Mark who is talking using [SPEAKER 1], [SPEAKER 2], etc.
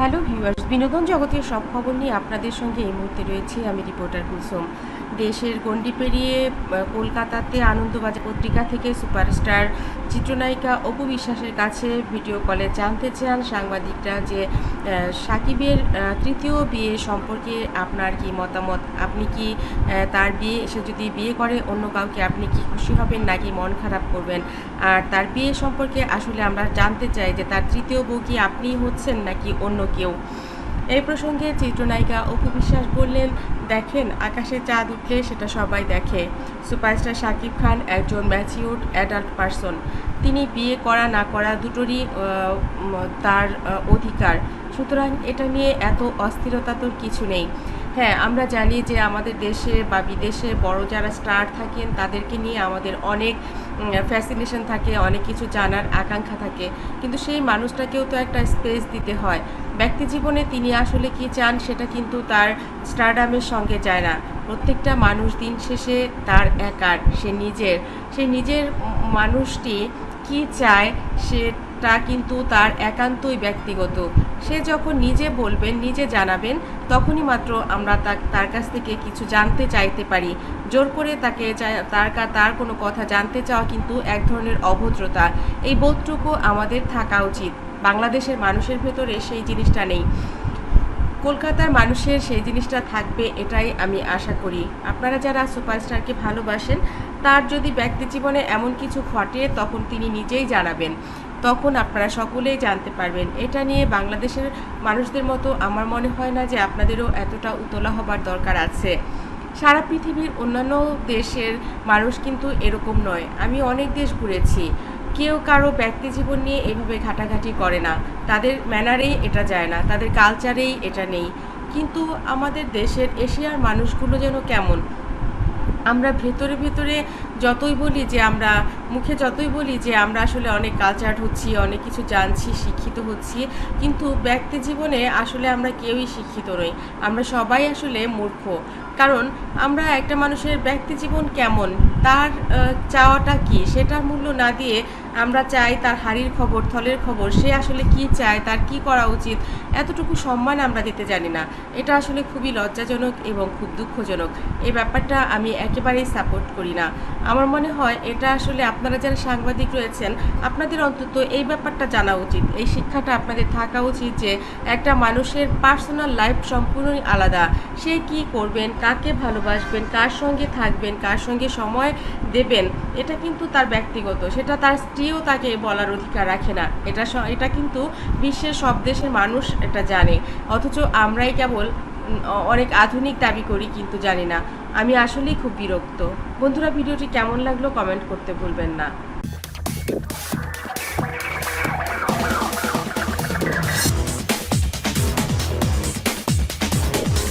[SPEAKER 1] Viewers, বিনোদন জগতের সব খবর নিয়ে আপনাদের সঙ্গে এই মুহূর্তে রয়েছে আমি রিপোর্টার কুসুম। দেশের গণ্ডি পেরিয়ে কলকাতাতে আনন্দবাজার পত্রিকা থেকে সুপারস্টার চিত্রনায়িকা অপু বিশ্বাসের কাছে ভিডিও কলে জানতে চান সাংবাদিকরা যে সাকিবের তৃতীয় বিয়ে সম্পর্কে আপনার কি মতামত? আপনি কি তার বিয়ে এসে যদি বিয়ে করে, অন্য কাউকে আপনি কি খুশি হবেন নাকি মন খারাপ করবেন? আর তার বিয়ে সম্পর্কে আসলে আমরা জানতে চাই যে তার তৃতীয় বউ কি আপনিই হচ্ছেন নাকি অন্য কেউ। এই প্রসঙ্গে চিত্রনায়িকা অপু বিশ্বাস বললেন, দেখেন, আকাশে চাঁদ উঠলে সেটা সবাই দেখে। সুপারস্টার শাকিব খান একজন ম্যাচিউর্ড অ্যাডাল্ট পারসন। তিনি বিয়ে করা না করা দুটোরই তার অধিকার। সুতরাং এটা নিয়ে এত অস্থিরতা তোর কিছু নেই। হ্যাঁ আমরা জানি যে আমাদের দেশে বা বিদেশে বড় যারা স্টার থাকেন, তাদেরকে নিয়ে আমাদের অনেক ফ্যাসিনেশন থাকে, অনেক কিছু জানার আকাঙ্ক্ষা থাকে। কিন্তু সেই মানুষটাকেও তো একটা স্পেস দিতে হয়। ব্যক্তি জীবনে তিনি আসলে কি চান সেটা কিন্তু তার স্টারডামের সঙ্গে যায় না। প্রত্যেকটা মানুষ দিন শেষে তার একার, সে নিজের। সে নিজের মানুষটি কি চায় সেটা কিন্তু তার একান্তই ব্যক্তিগত। সে যখন নিজে বলবেন, নিজে জানাবেন, তখনই মাত্র আমরা তার কাছ থেকে কিছু জানতে চাইতে পারি। জোর করে তাকে তার তার কোনো কথা জানতে চাওয়া কিন্তু এক ধরনের অভদ্রতা। এই বোধটুকু আমাদের থাকা উচিত। বাংলাদেশের মানুষের ভেতরে সেই জিনিসটা নেই। কলকাতার মানুষের সেই জিনিসটা থাকবে এটাই আমি আশা করি। আপনারা যারা সুপারস্টারকে ভালোবাসেন, তার যদি ব্যক্তি জীবনে এমন কিছু ঘটে, তখন তিনি নিজেই জানাবেন। তখন আপনারা সকলেই জানতে পারবেন। এটা নিয়ে বাংলাদেশের মানুষদের মতো আমার মনে হয় না যে আপনাদেরও এতটা উতলা হবার দরকার আছে। সারা পৃথিবীর অন্যান্য দেশের মানুষ কিন্তু এরকম নয়। আমি অনেক দেশ ঘুরেছি। কেউ কারও ব্যক্তি জীবন নিয়ে এভাবে ঘাটাঘাটি করে না। তাদের ম্যানারেই এটা যায় না, তাদের কালচারেই এটা নেই। কিন্তু আমাদের দেশের এশিয়ার মানুষগুলো যেন কেমন? আমরা ভেতরে ভেতরে যতই বলি যে আমরা, মুখে যতই বলি যে আমরা আসলে অনেক কালচার হচ্ছি, অনেক কিছু জানছি, শিক্ষিত হচ্ছি, কিন্তু ব্যক্তি জীবনে আসলে আমরা কেউই শিক্ষিত নই। আমরা সবাই আসলে মূর্খ। কারণ আমরা একটা মানুষের ব্যক্তি জীবন কেমন? তার চাওয়াটা কি? সেটা মূল্য না দিয়ে আমরা চাই তার হাড়ির খবর, থলের খবর, সে আসলে কি চায়, তার কি করা উচিত, এতটুকু সম্মান আমরা দিতে জানি না। এটা আসলে খুবই লজ্জাজনক এবং খুব দুঃখজনক। এই ব্যাপারটা আমি একেবারেই সাপোর্ট করি না। আমার মনে হয় এটা আসলে আপনারা যারা সাংবাদিক রয়েছেন, আপনাদের অন্তত এই ব্যাপারটা জানা উচিত। এই শিক্ষাটা আপনাদের থাকা উচিত যে একটা মানুষের পার্সোনাল লাইফ সম্পূর্ণই আলাদা। সে কি করবেন, কাকে ভালোবাসবেন, কার সঙ্গে থাকবেন, কার সঙ্গে সময় দেবেন, এটা কিন্তু তার ব্যক্তিগত, সেটা তার স্ত্রীও তাকে বলার অধিকার রাখে না। এটা এটা কিন্তু বিশ্বের সব দেশের মানুষ এটা জানে। অথচ আমরাই কেবল অনেক আধুনিক দাবি করি কিন্তু জানি না। আমি আসলেই খুব বিরক্ত। বন্ধুরা, ভিডিওটি কেমন লাগল কমেন্ট করতে ভুলবেন না।